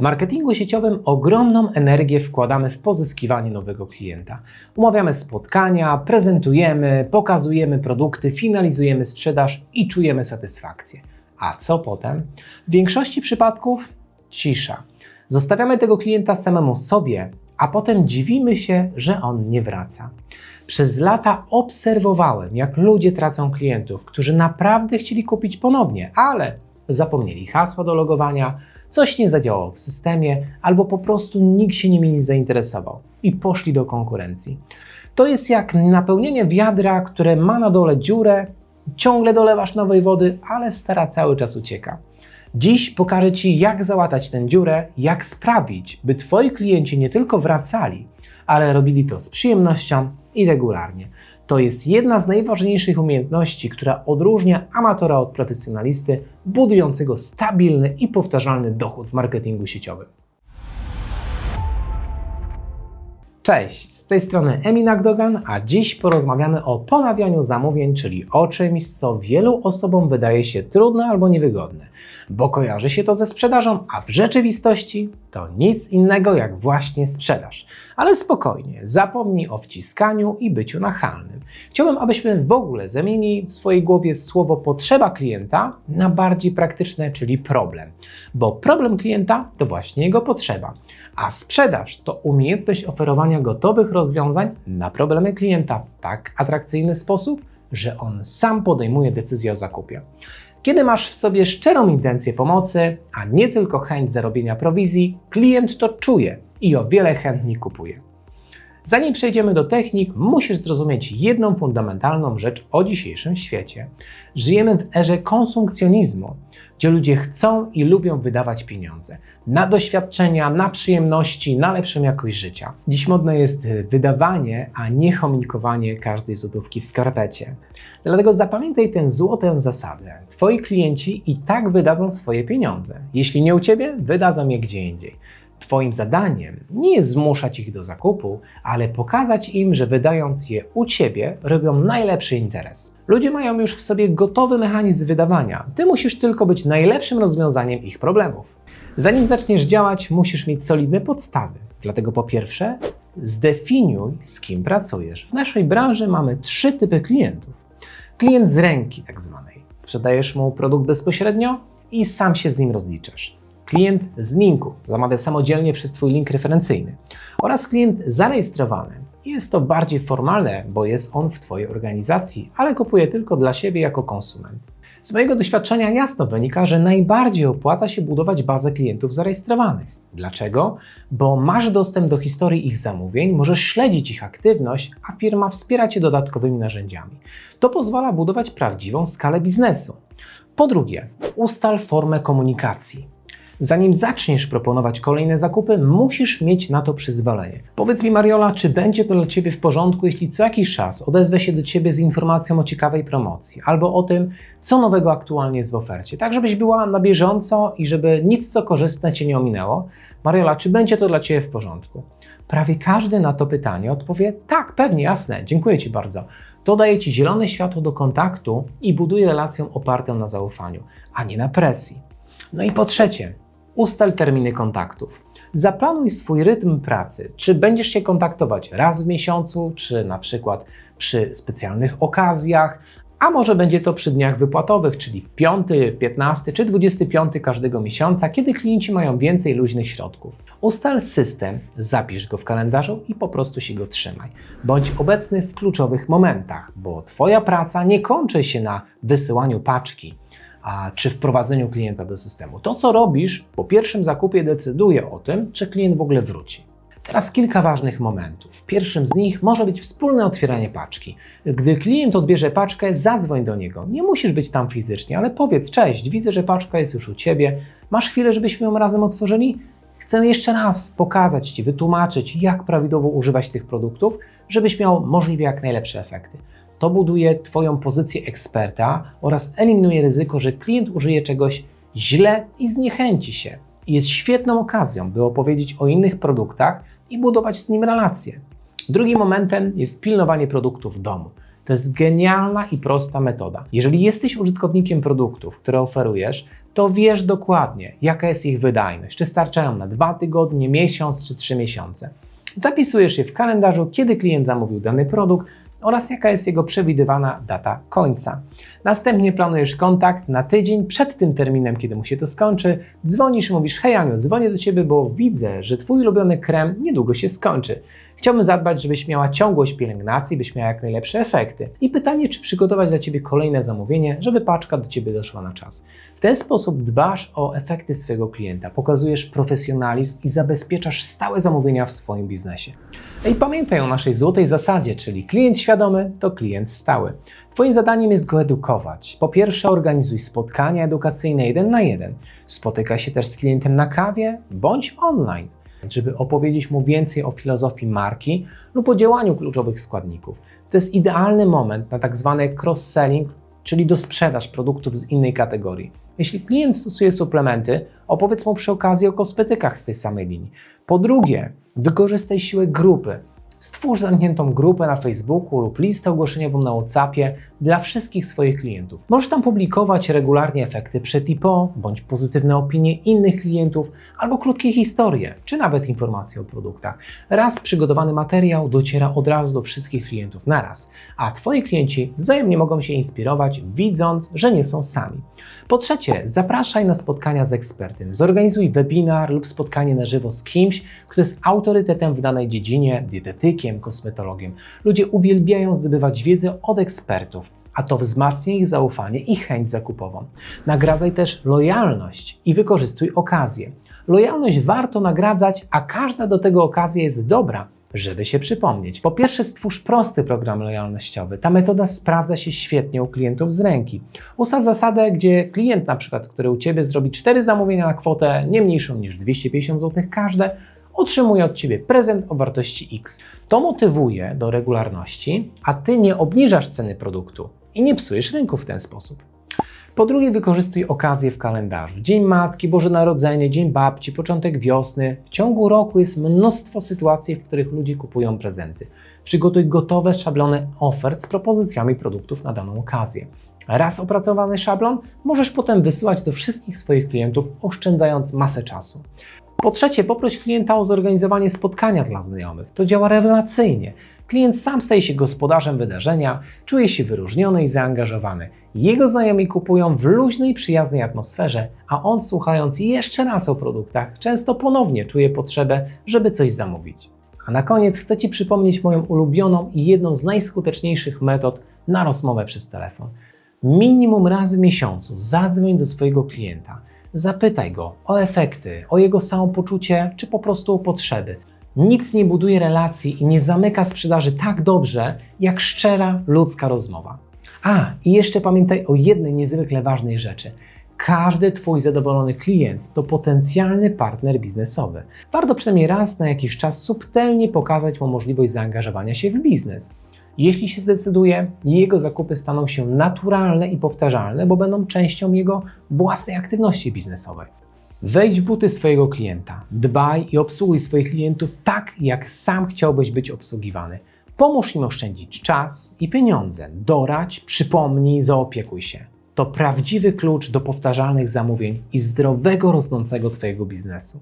W marketingu sieciowym ogromną energię wkładamy w pozyskiwanie nowego klienta. Umawiamy spotkania, prezentujemy, pokazujemy produkty, finalizujemy sprzedaż i czujemy satysfakcję. A co potem? W większości przypadków cisza. Zostawiamy tego klienta samemu sobie, a potem dziwimy się, że on nie wraca. Przez lata obserwowałem, jak ludzie tracą klientów, którzy naprawdę chcieli kupić ponownie, ale zapomnieli hasła do logowania, coś nie zadziałało w systemie, albo po prostu nikt się nimi zainteresował i poszli do konkurencji. To jest jak napełnienie wiadra, które ma na dole dziurę, ciągle dolewasz nowej wody, ale stara cały czas ucieka. Dziś pokażę Ci, jak załatać tę dziurę, jak sprawić, by Twoi klienci nie tylko wracali, ale robili to z przyjemnością i regularnie. To jest jedna z najważniejszych umiejętności, która odróżnia amatora od profesjonalisty, budującego stabilny i powtarzalny dochód w marketingu sieciowym. Cześć, z tej strony Emin Agdogan, a dziś porozmawiamy o ponawianiu zamówień, czyli o czymś, co wielu osobom wydaje się trudne albo niewygodne, bo kojarzy się to ze sprzedażą, a w rzeczywistości to nic innego jak właśnie sprzedaż. Ale spokojnie, zapomnij o wciskaniu i byciu nachalnym. Chciałbym, abyśmy w ogóle zamienili w swojej głowie słowo potrzeba klienta na bardziej praktyczne, czyli problem, bo problem klienta to właśnie jego potrzeba. A sprzedaż to umiejętność oferowania gotowych rozwiązań na problemy klienta w tak atrakcyjny sposób, że on sam podejmuje decyzję o zakupie. Kiedy masz w sobie szczerą intencję pomocy, a nie tylko chęć zarobienia prowizji, klient to czuje i o wiele chętniej kupuje. Zanim przejdziemy do technik, musisz zrozumieć jedną fundamentalną rzecz o dzisiejszym świecie. Żyjemy w erze konsumpcjonizmu, gdzie ludzie chcą i lubią wydawać pieniądze na doświadczenia, na przyjemności, na lepszą jakość życia. Dziś modne jest wydawanie, a nie chomikowanie każdej złotówki w skarpecie. Dlatego zapamiętaj tę złotą zasadę. Twoi klienci i tak wydadzą swoje pieniądze. Jeśli nie u Ciebie, wydadzą je gdzie indziej. Twoim zadaniem nie jest zmuszać ich do zakupu, ale pokazać im, że wydając je u Ciebie, robią najlepszy interes. Ludzie mają już w sobie gotowy mechanizm wydawania. Ty musisz tylko być najlepszym rozwiązaniem ich problemów. Zanim zaczniesz działać, musisz mieć solidne podstawy. Dlatego po pierwsze, zdefiniuj, z kim pracujesz. W naszej branży mamy trzy typy klientów. Klient z ręki, tak zwanej. Sprzedajesz mu produkt bezpośrednio i sam się z nim rozliczasz klient z linku, zamawia samodzielnie przez Twój link referencyjny oraz klient zarejestrowany. Jest to bardziej formalne, bo jest on w Twojej organizacji, ale kupuje tylko dla siebie jako konsument. Z mojego doświadczenia jasno wynika, że najbardziej opłaca się budować bazę klientów zarejestrowanych. Dlaczego? Bo masz dostęp do historii ich zamówień, możesz śledzić ich aktywność, a firma wspiera Cię dodatkowymi narzędziami. To pozwala budować prawdziwą skalę biznesu. Po drugie, ustal formę komunikacji. Zanim zaczniesz proponować kolejne zakupy, musisz mieć na to przyzwolenie. Powiedz mi, Mariola, czy będzie to dla Ciebie w porządku, jeśli co jakiś czas odezwę się do Ciebie z informacją o ciekawej promocji albo o tym, co nowego aktualnie jest w ofercie, tak żebyś była na bieżąco i żeby nic co korzystne Cię nie ominęło? Mariola, czy będzie to dla Ciebie w porządku? Prawie każdy na to pytanie odpowie: tak, pewnie, jasne, dziękuję Ci bardzo. To daje Ci zielone światło do kontaktu i buduje relację opartą na zaufaniu, a nie na presji. No i po trzecie, Ustal terminy kontaktów. Zaplanuj swój rytm pracy. Czy będziesz się kontaktować raz w miesiącu, czy na przykład przy specjalnych okazjach, a może będzie to przy dniach wypłatowych, czyli 5, 15 czy 25 każdego miesiąca, kiedy klienci mają więcej luźnych środków. Ustal system, zapisz go w kalendarzu i po prostu się go trzymaj. Bądź obecny w kluczowych momentach, bo Twoja praca nie kończy się na wysyłaniu paczki a czy wprowadzeniu klienta do systemu. To, co robisz po pierwszym zakupie, decyduje o tym, czy klient w ogóle wróci. Teraz kilka ważnych momentów. Pierwszym z nich może być wspólne otwieranie paczki. Gdy klient odbierze paczkę, zadzwoń do niego. Nie musisz być tam fizycznie, ale powiedz: Cześć, widzę, że paczka jest już u ciebie. Masz chwilę, żebyśmy ją razem otworzyli? Chcę jeszcze raz pokazać Ci, wytłumaczyć, jak prawidłowo używać tych produktów, żebyś miał możliwie jak najlepsze efekty. To buduje Twoją pozycję eksperta oraz eliminuje ryzyko, że klient użyje czegoś źle i zniechęci się. Jest świetną okazją, by opowiedzieć o innych produktach i budować z nim relacje. Drugim momentem jest pilnowanie produktów w domu. To jest genialna i prosta metoda. Jeżeli jesteś użytkownikiem produktów, które oferujesz, to wiesz dokładnie, jaka jest ich wydajność. Czy starczają na dwa tygodnie, miesiąc czy trzy miesiące. Zapisujesz je w kalendarzu, kiedy klient zamówił dany produkt oraz jaka jest jego przewidywana data końca. Następnie planujesz kontakt na tydzień przed tym terminem, kiedy mu się to skończy. Dzwonisz i mówisz: Hej Aniu, dzwonię do ciebie, bo widzę, że twój ulubiony krem niedługo się skończy. Chciałbym zadbać, żebyś miała ciągłość pielęgnacji, byś miała jak najlepsze efekty. I pytanie, czy przygotować dla ciebie kolejne zamówienie, żeby paczka do ciebie doszła na czas. W ten sposób dbasz o efekty swojego klienta, pokazujesz profesjonalizm i zabezpieczasz stałe zamówienia w swoim biznesie. I pamiętaj o naszej złotej zasadzie, czyli klient świadomy to klient stały. Twoim zadaniem jest go edukować. Po pierwsze, organizuj spotkania edukacyjne jeden na jeden. Spotykaj się też z klientem na kawie bądź online, żeby opowiedzieć mu więcej o filozofii marki lub o działaniu kluczowych składników. To jest idealny moment na tak zwany cross-selling, czyli do sprzedaż produktów z innej kategorii. Jeśli klient stosuje suplementy, opowiedz mu przy okazji o kosmetykach z tej samej linii. Po drugie, wykorzystaj siłę grupy. Stwórz zamkniętą grupę na Facebooku lub listę ogłoszeniową na WhatsAppie dla wszystkich swoich klientów. Możesz tam publikować regularnie efekty przed i po, bądź pozytywne opinie innych klientów, albo krótkie historie, czy nawet informacje o produktach. Raz przygotowany materiał dociera od razu do wszystkich klientów naraz, a Twoi klienci wzajemnie mogą się inspirować, widząc, że nie są sami. Po trzecie, zapraszaj na spotkania z ekspertem. Zorganizuj webinar lub spotkanie na żywo z kimś, kto jest autorytetem w danej dziedzinie, kosmetologiem. Ludzie uwielbiają zdobywać wiedzę od ekspertów, a to wzmacnia ich zaufanie i chęć zakupową. Nagradzaj też lojalność i wykorzystuj okazję. Lojalność warto nagradzać, a każda do tego okazja jest dobra żeby się przypomnieć. Po pierwsze, stwórz prosty program lojalnościowy. Ta metoda sprawdza się świetnie u klientów z ręki. Ustaw zasadę, gdzie klient, na przykład, który u Ciebie zrobi 4 zamówienia na kwotę nie mniejszą niż 250 zł każde, otrzymuje od Ciebie prezent o wartości X. To motywuje do regularności, a Ty nie obniżasz ceny produktu i nie psujesz rynku w ten sposób. Po drugie, wykorzystuj okazję w kalendarzu. Dzień Matki, Boże Narodzenie, Dzień Babci, początek wiosny. W ciągu roku jest mnóstwo sytuacji, w których ludzie kupują prezenty. Przygotuj gotowe szablony ofert z propozycjami produktów na daną okazję. Raz opracowany szablon możesz potem wysyłać do wszystkich swoich klientów, oszczędzając masę czasu. Po trzecie, poproś klienta o zorganizowanie spotkania dla znajomych. To działa rewelacyjnie. Klient sam staje się gospodarzem wydarzenia, czuje się wyróżniony i zaangażowany. Jego znajomi kupują w luźnej, przyjaznej atmosferze, a on słuchając jeszcze raz o produktach, często ponownie czuje potrzebę, żeby coś zamówić. A na koniec chcę Ci przypomnieć moją ulubioną i jedną z najskuteczniejszych metod na rozmowę przez telefon. Minimum raz w miesiącu zadzwoń do swojego klienta. Zapytaj go o efekty, o jego samopoczucie czy po prostu o potrzeby. Nic nie buduje relacji i nie zamyka sprzedaży tak dobrze, jak szczera ludzka rozmowa. A, i jeszcze pamiętaj o jednej niezwykle ważnej rzeczy. Każdy Twój zadowolony klient to potencjalny partner biznesowy. Warto przynajmniej raz na jakiś czas subtelnie pokazać mu możliwość zaangażowania się w biznes. Jeśli się zdecyduje, jego zakupy staną się naturalne i powtarzalne, bo będą częścią jego własnej aktywności biznesowej. Wejdź w buty swojego klienta, dbaj i obsługuj swoich klientów tak, jak sam chciałbyś być obsługiwany. Pomóż im oszczędzić czas i pieniądze, doradź, przypomnij, zaopiekuj się. To prawdziwy klucz do powtarzalnych zamówień i zdrowego, rosnącego Twojego biznesu.